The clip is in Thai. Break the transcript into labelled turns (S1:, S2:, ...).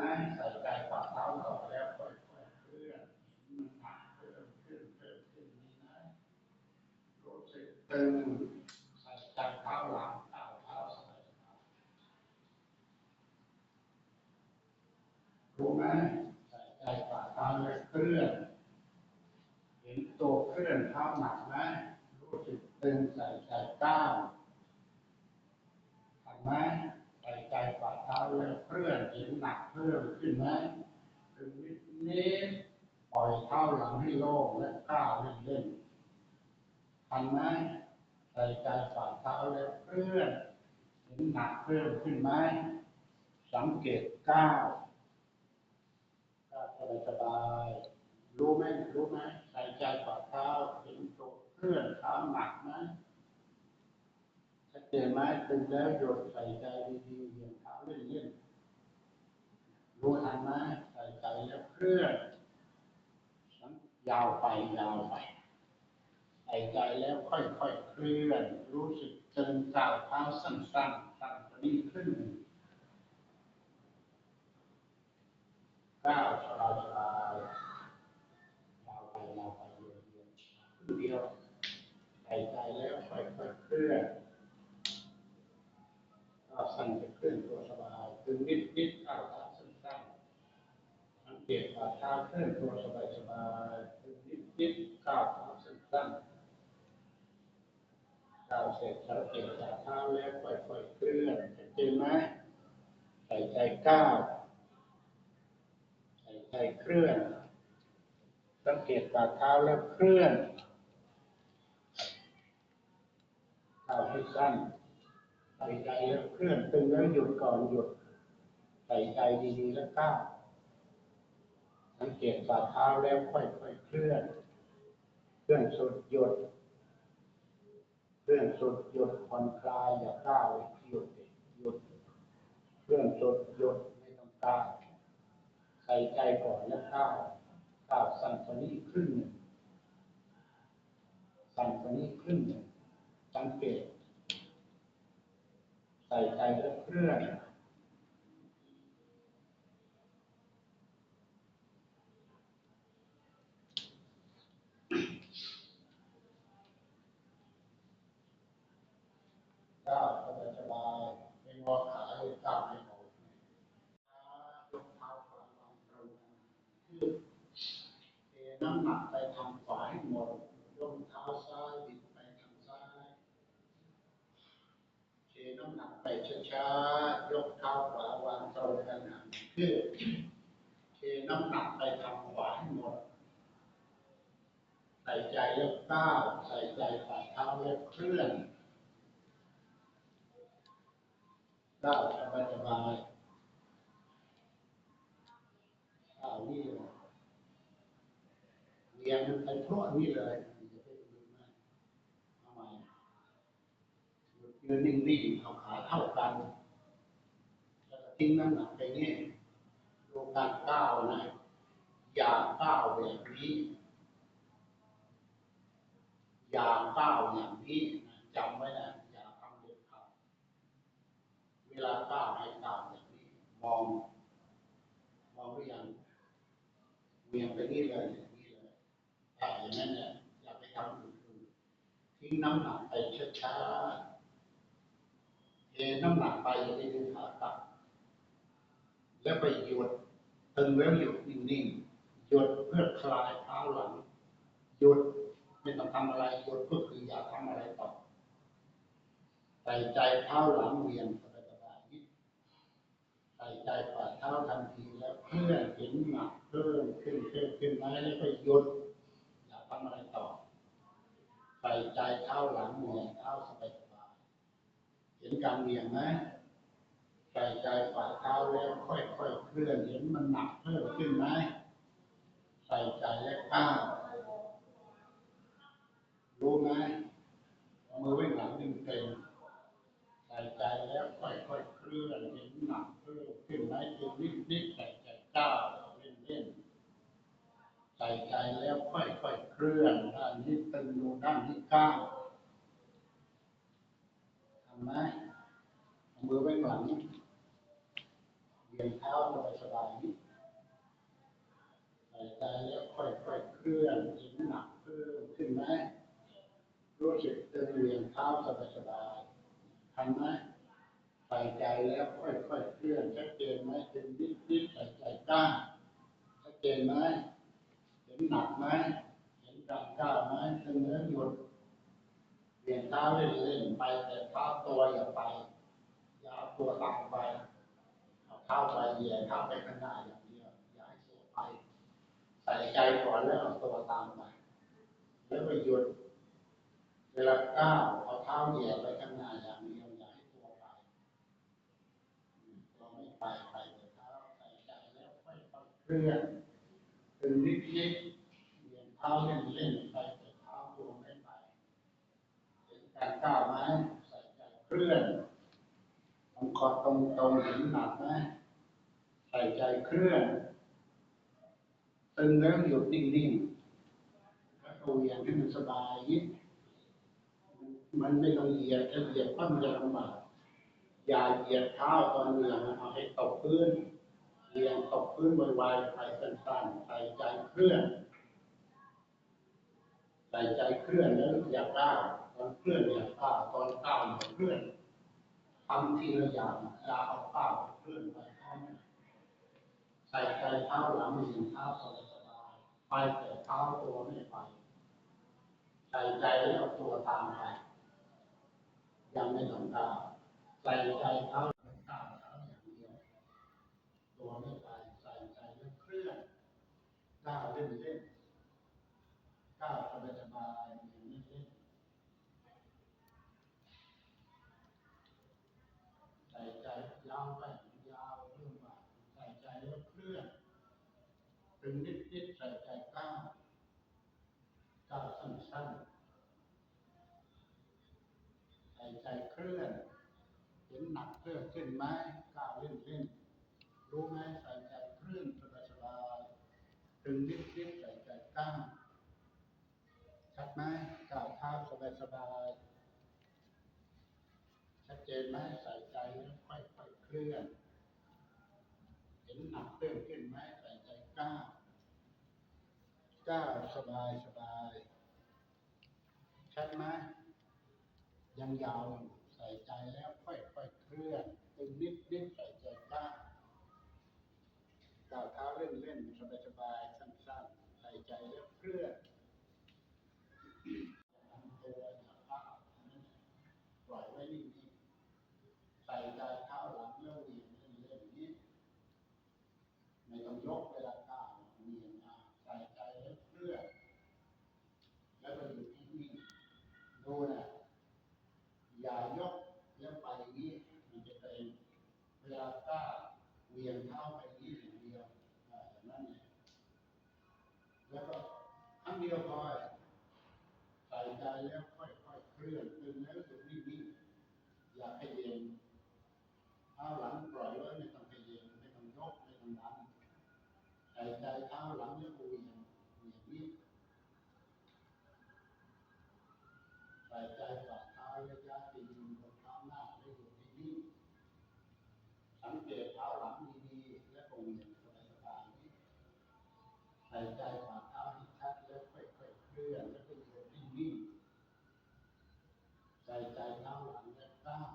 S1: ใส่ใจฝ่าเท้าต่อแล้วค่อยๆเคลื่อนมันหนักเพิ่มขึ้นเพิ่มขึ้นนี่นะรู้สึกตึงใส่ใจเท้าหลังเท้าเท้าสบายรู้ไหมใส่ใจฝ่าเท้าแล้วเคลื่อนเห็นตัวเคลื่อนเท้าหนักไหมรู้สึกตึงใส่ใจก้าวเห็นไหม เท้าแล้วเคลื่อนเห็นหนักเพิ่มขึ้นไหมตึงนินิดปล่อยเท้าหลังให้โล่งและก้าวเล่นๆทันไหมใส่ใจฝ่าเท้าแล้วเคลื่อนเห็นหนักเพิ่มขึ้นไหมสังเกตก้าวก้าวสบายๆรู้ไหมรู้ไหมใส่ใจฝ่าเท้าเห็นตัวเคลื่อนเท้าหนักไหมเจนไหมตึงแล้วหยดใส่ใจดีๆ เหยียดเล่นๆรู้ทันไหมใส่ใจแล้วเคลื่อนยาวไปยาวไปใส่ใจแล้วค่อยๆเคลื่อน รู้สึกตึงก้าวเท้าสั้นๆสั้นกว่านี้ขึ้นก้าวสบายๆ ยาวไปยาวไปเรื่อยๆครึ่งเดียวใส่ใจแล้วค่อยๆเคลื่อนก้าวสั้นจะเคลื่อนตัวสบายตึง นิดนิดก้าวเท้าสั้นๆสังเกตฝ่าเท้าเคลื่อนตัวสบายสบายนิดนิดก้าวเท้าสั้นๆก้าวเสร็จสังเกตฝ่าเท้าแล้วค่อยๆเคลื่อนเห็นไหมใส่ใจก้าวใส่ใจเคลื่อนสังเกตฝ่าเท้าแล้วเคลื่อนก้าวให้สั้นใส่ใจแล้วเคลื่อนตึงแล้วหยุดก่อนหยุด ใส่ใจดีๆแล้วก้าวสังเกตฝ่าเท้าแล้วค่อยๆเคลื่อน เคลื่อนสุดหยุด เคลื่อนสุดหยุดผ่อนคลายอย่าก้าวหยุดหยุด เคลื่อนสุดหยุดไม่ต้องก้าวใส่ใจก่อนแล้วก้าวก้าวสั้นกว่านี้ครึ่งหนึ่งสั้นกว่านี้ครึ่งหนึ่งสังเกตใส่ใจแล้วเคลื่อน ก้าวสบายสบายเป็นงอขาเลยก้าวให้ออกยกเท้าขวาวางตรงยืดเทน้ำหนักไปทางขวาให้หมดยกเท้าซ้ายบิดไปทางซ้ายเทน้ำหนักไป ช้ายกเท้าขวาวางตรงกันหางยืดเทน้ำหนักไปทางขวาให้หมด ใส่ใจแล้วก้าวใส่ใจฝ่าเท้าแล้วเคลื่อนก้าวสบายสบายก้าวนี่เลยเรียนไปทั่วนี่เลยอย่าไปดูนะเอาใหม่ ยืนนิ่งๆเอาขาเท่ากัน แล้วก็ทิ้งน้ำหนักไปนี่ดูการก้าวนะ อย่าก้าวแบบนี้ อย่าก้าวอย่างนี้จำไว้นะ อย่าทำเด็ดขาดเวลาก้าวให้ก้าวแบบนี้ มอง มองหรือยังเวียงไปนี่เลยอย่างนี้เลยถ้าอย่างนั้นเนี่ยอย่าไปทำอื่นทิ้งน้ำหนักไปช้าๆ น้ำหนักไปอย่าไปดึงขากลับ แล้วไปหยุดตึงแล้วหยุดนิ่งๆหยุดเพื่อคลายเท้าหลังหยุดไม่ต้องทำอะไรหยุดก็คืออย่าทำอะไรต่อใส่ใจเท้าหลังเวียนสบายๆนิดใส่ใจฝ่าเท้าทันทีแล้วเพื่อเห็นหนักเพิ่มขึ้นเพิ่มขึ้นไหมแล้วก็หยุดอย่าทำอะไรต่อใส่ใจเท้าหลังเวียนเท้าสบาย นการเวียนไหมใส่ใจฝ่าเท้าแล้วค่อยๆเคลื่อนเห็นมันหนักเพิ่มขึ้นไหมใส่ใจและก้าวรู้ไหมเอามือไว้หลังนิ่งเต็มใส่ใจแล้วค่อยๆเคลื่อนเห็นหนักเพิ่มขึ้นไหมจึงนิดๆใส่ใจก้าวเล่นๆใส่ใจแล้วค่อยๆเคลื่อนด้านนี้ตึงดูด้านนี้ก้าวทำไหม มือไว้หลังเหยียนเท้าสบายสบายๆนิดใส่ใจแล้วค่อยๆเคลื่อนเห็นหนักเพิ่มขึ้นไหมรู้สึกตึงเวียนเท้าสบายสบายๆทันไหมใส่ใจแล้วค่อยๆเคลื่อนชัดเจนไหมตึงนิดๆใส่ใจกล้าชัดเจนไหมเห็นหนักไหมเห็นกล้ากล้าไหมตึงเนื้อหยุดเวียนเท้าเล่นๆไปแต่เท้าตัวอย่าไป ตัวตามไปเอาเท้าไปเหยียดเท้าไปข้างหน้าอย่างเดียวอย่าให้เสียไป ใส่ใจก่อนแล้วเอาตัวตามไปแล้วก็หยุดเวลาก้าวเอาเท้าเหยียดไปข้างหน้าอย่างเดียวอย่าให้ตัวไปตัวไม่ไปไปแต่เท้าใส่ใจแล้วค่อยๆเคลื่อนตึงนิดๆเหยียดเท้าเล่นๆไปแต่เท้าตัวไม่ไปเห็นการก้าวไหมใส่ใจเคลื่อน ตรงคอตรงตรงๆหนหนักไหมใส่ใจเคลื่อนตึงแล้วหยุดนิ่งๆแล้วก็เวียงให้มันสบายนิดมันไม่ต้องเหยียดถ้าเหยียดปั้มจะลำบากอย่าเหยียดเท้าตอนเหวี่ยงเอาให้ตกพื้นเหวี่ยงตกพื้นไวๆไปสั้นๆใส่ใจเคลื่อนใส่ใจเคลื่อนแล้วอย่าก้าวตอนเคลื่อนอย่าก้าวตอนก้าวอย่าเคลื่อน ทำทีละอย่างอย่าเอาข้าวเคลื่อนไปข้างใส่ใจเท้าหลังหนึ่งเท้าสบายสบายไปแต่เท้าตัวไม่ไปใส่ใจแล้วเอาตัวตามไปยังไม่ต้องก้าใส่ใจเท้าหลังก้าเท้าอย่างเดียวตัวไม่ไปใส่ใจแล้วเคลื่อนก้าวเล่นเล่นก้าวสบายสบายอย่างนี้เล่น ใส่ใจยาวไปยาวเพิ่มมาใส่ใจแล้วเคลื่อน ตึงนิดนิดใส่ใจก้าวก้าวสั้นๆใส่ใจเคลื่อน เห็นหนักเพิ่มขึ้นไหมก้าวเล่นเล่นรู้ไหมใส่ใจเคลื่อนสบายสบายๆตึงนิดนิดใส่ใจก้าวชัดไหมก้าวเท้าสบายสบายชัดเจนไหมใส่ใจแล้วค่อยๆเคลื่อนเห็นหนักเพิ่มขึ้นไหมใส่ใจก้าว ก้าวสบายสบายชัดไหมยังยาวใส่ใจแล้วค่อยๆเคลื่อนตึงนิดนิดๆใส่ใจก้าวก้าวเท้าเล่นเล่นสบายสบายๆสั้นๆใส่ใจแล้วเคลื่อนทำตัวอย่าก้าวปล่อยไว้นิ่งๆใส่ใจเท้าหลังแล้วเหวี่ยงเล่นๆนี้ไม่ต้องยกเวลาก้าวเหวี่ยงมาใส่ใจแล้วเคลื่อนแล้วก็หยุดที่นิ่ง ดูนะอย่ายกแล้วไปนี้มันจะเป็นเวลาก้าเวียงเท้าไปนี้อย่างเดียวอย่างนั้นเนี่ยแล้วก็ครั้งเดียวพอใส่ใจแล้วค่อยๆเคลื่อนตึงแล้วหยุดนิ่งๆอย่าให้เย็นเท้าหลังปล่อยไว้ไม่ต้องขยับไม่ต้องยกไม่ต้องดันใส่ใจเท้าหลังแล้วเหวี่ยงเหวี่ยงนี้ ใส่ใจฝ่าเท้าระยะติอยืนบนเท้าหน้าแล้อยู่ที่นี่สังเกตเท้าหลังดีๆและก็เหวี่ยงสบายๆนี้ใส่ใจฝ่าเท้าที่ชัดแล้วค่อยๆเคลื่อนแล้วก็อยู่ที่นี่ใส่ใจเท้าหลังและก้าว